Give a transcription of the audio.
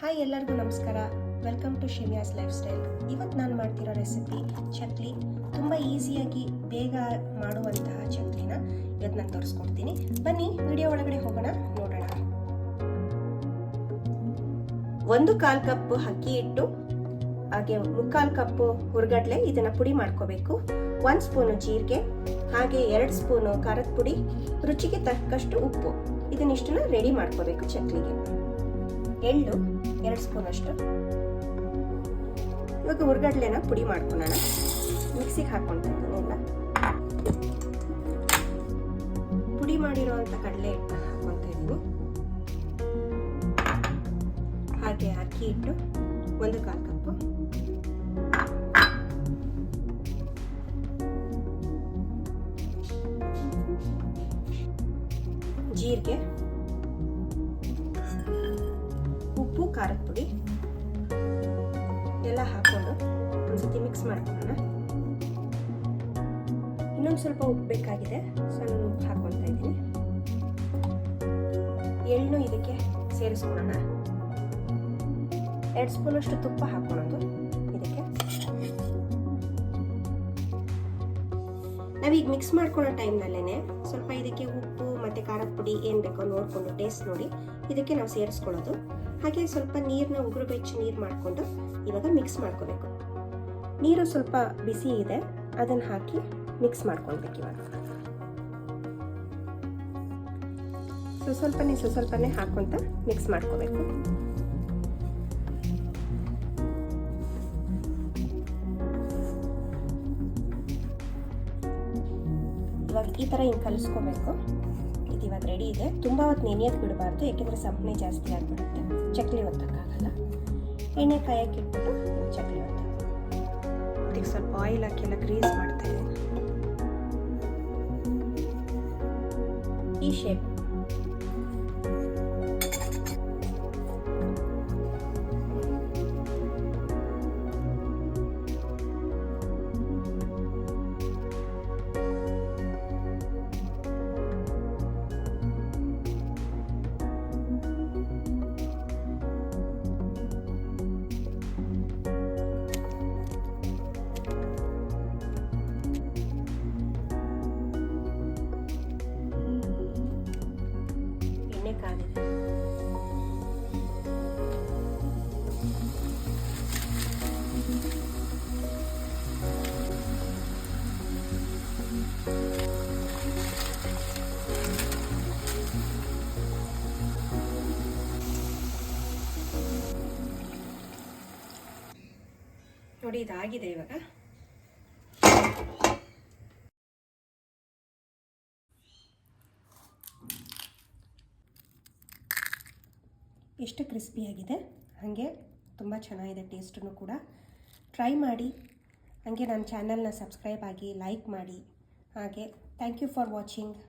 Hi ಎಲ್ಲರಿಗೂ ನಮಸ್ಕಾರ. Welcome to Shimya's life style ಇವತ್ತು ನಾನು ಮಾಡ್ತಿರೋ ರೆಸಿಪಿ ಚಕ್ಲಿ, ತುಂಬ ಈಸಿಯಾಗಿ ಬೇಗ ಮಾಡುವಂತಹ ಚಕ್ಲಿನ ಇವತ್ತು ನಾನು ತೋರಿಸ್ಕೊಡ್ತೀನಿ. ಬನ್ನಿ ವಿಡಿಯೋ ಒಳಗಡೆ ಹೋಗೋಣ, ನೋಡೋಣ. ಒಂದು ಕಾಲು ಕಪ್ ಅಕ್ಕಿ ಹಿಟ್ಟು, ಹಾಗೆ ಮುಕ್ಕಾಲು ಕಪ್ಪು ಹುರ್ಗಡ್ಲೆ, ಇದನ್ನು ಪುಡಿ ಮಾಡ್ಕೋಬೇಕು. ಒಂದು ಸ್ಪೂನು ಜೀರಿಗೆ, ಹಾಗೆ ಎರಡು ಸ್ಪೂನು ಖಾರದ ಪುಡಿ, ರುಚಿಗೆ ತಕ್ಕಷ್ಟು ಉಪ್ಪು. ಇದನ್ನಿಷ್ಟನ್ನ ರೆಡಿ ಮಾಡ್ಕೋಬೇಕು ಚಕ್ಲಿಗೆ. ಎಳ್ಳು, ಎರಡು ಸ್ಪೂನ್ ಅಷ್ಟು. ಇವಾಗ ಹುರ್ಗಡ್ಲೆನ ಪುಡಿ ಮಾಡ್ಕೊಳ್ಳೋಣ ಮಿಕ್ಸಿಗೆ ಹಾಕ್ಕೊಳ್ತಾ ಇದ್ದೀನಿ ಎಲ್ಲ ಪುಡಿ ಮಾಡಿರುವಂಥ ಕಡಲೆ ಹಿಟ್ಟನ್ನ ಹಾಕ್ಕೊಳ್ತಾ ಇದ್ದೀನಿ. ಹಾಗೆ ಅಕ್ಕಿ ಹಿಟ್ಟು, ಒಂದು ಕಾಲು ಕಪ್ಪು. ಜೀರಿಗೆ ಖಾರದ ಪುಡಿ. ಎಲ್ಲ ಹಾಕೊಂಡು ಒಂದ್ಸತಿ ಮಿಕ್ಸ್ ಮಾಡ್ಕೊಳ್ಳೋಣ. ಇನ್ನೊಂದು ಸ್ವಲ್ಪ ಉಪ್ಪು ಬೇಕಾಗಿದೆ. ಸೊ ನಾನು ಉಪ್ಪು ಹಾಕೊಳ್ತಾ ಇದ್ದೀನಿ. ಎಳ್ಳು ಇದಕ್ಕೆ ಸೇರಿಸ್ಕೊಳ್ಳೋಣ. ಎರಡು ಸ್ಪೂನಷ್ಟು ತುಪ್ಪ ಹಾಕೊಳ್ಳೋದು ಇದಕ್ಕೆ. ನಾವೀಗ ಮಿಕ್ಸ್ ಮಾಡ್ಕೊಳ್ಳೋ ಟೈಮ್ನಲ್ಲೇ ಸ್ವಲ್ಪ ಇದಕ್ಕೆ ಉಪ್ಪು ಮತ್ತು ಖಾರದ ಪುಡಿ ಏನು ಬೇಕೋ ನೋಡಿಕೊಂಡು ಟೇಸ್ಟ್ ನೋಡಿ. ಇದಕ್ಕೆ ನಾವು ಸೇರಿಸ್ಕೊಳ್ಳೋದು. ಹಾಗೆ ಸ್ವಲ್ಪ ನೀರನ್ನ ಉಗುರು ಬೆಚ್ಚಿ ನೀರು ಮಾಡಿಕೊಂಡು ಇವಾಗ ಮಿಕ್ಸ್ ಮಾಡ್ಕೋಬೇಕು. ನೀರು ಸ್ವಲ್ಪ ಬಿಸಿ ಇದೆ. ಅದನ್ನು ಹಾಕಿ ಮಿಕ್ಸ್ ಮಾಡ್ಕೊಳ್ಬೇಕು ಇವಾಗ. ಸೊ ಸ್ವಲ್ಪನೇ ಸ್ವಲ್ಪ ಸ್ವಲ್ಪನೇ ಹಾಕ್ಕೊಂತ ಮಿಕ್ಸ್ ಮಾಡ್ಕೋಬೇಕು. ಇವಾಗ ಈ ಥರ ಹಿಂಗೆ ಕಲಿಸ್ಕೋಬೇಕು. ಇದು ಇವಾಗ ರೆಡಿ ಇದೆ. ತುಂಬ ಹೊತ್ತು ನೆನೆಯೋದು ಬಿಡಬಾರ್ದು, ಯಾಕೆಂದರೆ ಸಪ್ಪನೆ ಜಾಸ್ತಿ ಆಗಿಬಿಡುತ್ತೆ. ಚಕ್ಲಿ ಒತ್ತಕ್ಕಾಗಲ್ಲ. ಎಣ್ಣೆ ಕಾಯಕ್ಕೆ ಇಟ್ಬಿಟ್ಟು ಚಕ್ಲಿ ಒತ್ತ ಅದಕ್ಕೆ ಸ್ವಲ್ಪ ಆಯಿಲ್ ಹಾಕಿ ಎಲ್ಲ ಗ್ರೀಸ್ ಮಾಡ್ತೇನೆ ಈ ಶೇಪ್ ಎಣ್ಣೆ ಕಾದಿದೆ ನೋಡಿ ಇದಾಗಿದೆ ಇವಾಗ. ಎಷ್ಟು ಕ್ರಿಸ್ಪಿಯಾಗಿದೆ ಹಾಗೆ ತುಂಬ ಚೆನ್ನಾಗಿದೆ ಟೇಸ್ಟನ್ನು ಕೂಡ. ಟ್ರೈ ಮಾಡಿ. ಹಾಗೆ ನನ್ನ ಚಾನಲ್ನ ಸಬ್ಸ್ಕ್ರೈಬ್ ಆಗಿ ಲೈಕ್ ಮಾಡಿ. ಹಾಗೆ ಥ್ಯಾಂಕ್ ಯು ಫಾರ್ ವಾಚಿಂಗ್